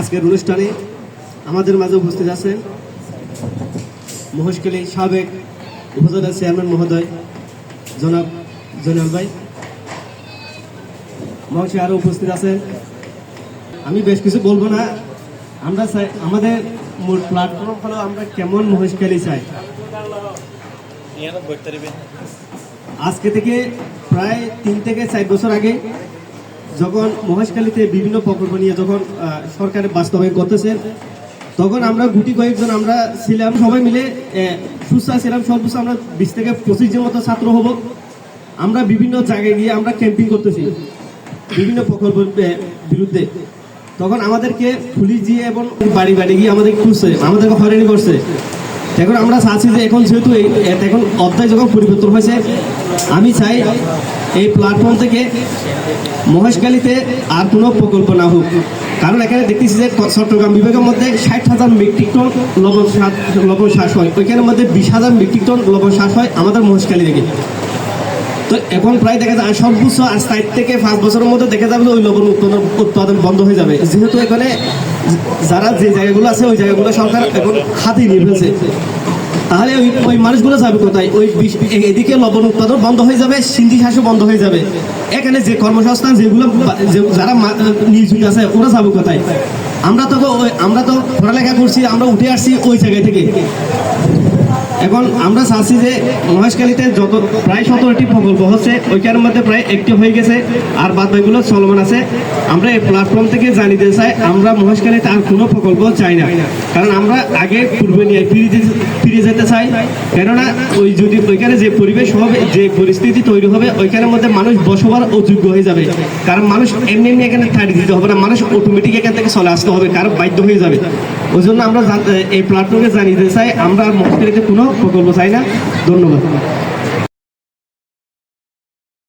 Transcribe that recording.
আজকের অনুষ্ঠানে আমাদের মাঝে উপস্থিত আছেন মহেশখালী সাবেক উপজেলা চেয়ারম্যান মহোদয়, জনাব জয়নাল ভাই। মহাশয় আরও উপস্থিত আছেন। আমি বেশ কিছু বলব না। আমরা চাই, আমাদের মূল প্ল্যাটফর্ম হলো আমরা কেমন মহেশখালী চাই। আজকে থেকে প্রায় তিন থেকে চার বছর আগে যখন মহেশখালীতে বিভিন্ন প্রকল্প নিয়ে যখন সরকার বাস্তবায়ন করতেছে, তখন আমরা গুটি কয়েকজন আমরা ছিলাম, সবাই মিলে সুস্থা ছিলাম সর্বোচ্চ আমরা বিশ থেকে পঁচিশ জন মতো ছাত্র হব। আমরা বিভিন্ন জায়গায় গিয়ে আমরা ক্যাম্পিং করতেছি, বিভিন্ন প্রকল্পের বিরুদ্ধে। তখন আমাদেরকে পুলিশ দিয়ে এবং বাড়ি বাড়ি গিয়ে আমাদের খুঁজছে, আমাদেরকে হয়রানি করছে। এখন আমরা চাচ্ছি যে এখন যেহেতু এখন অধ্যায় যখন পরিবর্তন হয়েছে, আমি চাই এই প্ল্যাটফর্ম থেকে মহেশখালীতে আর কোনো প্রকল্প না হোক। কারণ এখানে দেখতেছি যে চট্টগ্রাম বিভাগের মধ্যে ষাট হাজার মেট্রিক টন লবণ লবণ শ্বাস হয়। ওইখানের মধ্যে বিশ হাজার মেট্রিক টন লবণ শ্বাস হয় আমাদের মহেশখালী থেকে। তো এখন প্রায় দেখা যায় আর সর্বোচ্চ আর থেকে পাঁচ বছরের মধ্যে দেখা যাবে ওই লবণ উৎপাদন উৎপাদন বন্ধ হয়ে যাবে। যেহেতু এখানে যারা যে জায়গাগুলো আছে, ওই জায়গাগুলো সরকার এখন হাতে নিয়ে ফেলছে। তাহলে ওই ওই মানুষগুলো যাবে কোথায়? ওই এদিকে লবণ উৎপাদন বন্ধ হয়ে যাবে, সিন্ধি চাষও বন্ধ হয়ে যাবে। এখানে যে কর্মসংস্থান, যেগুলো যারা নিয়োজিত আছে, ওরা যাবে কোথায়? আমরা তো আমরা তো পড়ালেখা করছি, আমরা উঠে আসছি ওই জায়গা থেকে। এখন আমরা চাচ্ছি যে মহেশখালীতে যত প্রায় সতেরোটি প্রকল্প হচ্ছে, ওইখানের মধ্যে প্রায় একটি হয়ে গেছে। আর বাদ বাকিগুলো চলমান আছে। আমরা এই প্ল্যাটফর্ম থেকে জানিতে চাই, আমরা মহেশখালীতে আর কোনো প্রকল্প চাই না। কারণ আমরা আগে পূর্বে নিয়ে ফিরে ফিরে যেতে চাই। কেননা ওই যদি ওইখানে যে পরিবেশ হবে, যে পরিস্থিতি তৈরি হবে, ওইখানের মধ্যে মানুষ বসবার অযোগ্য হয়ে যাবে। কারণ মানুষ এমনি এমনি এখানে থাড়ি দিতে হবে না। মানুষ অটোমেটিক এখান থেকে চলে আসতে হবে কারও বাধ্য হয়ে যাবে। ওই জন্য আমরা এই প্ল্যাটফর্মে জানিয়ে দিতে চাই আমরা আর মহেশখালীতে কোনো প্রকল্প চাই না। ধন্যবাদ।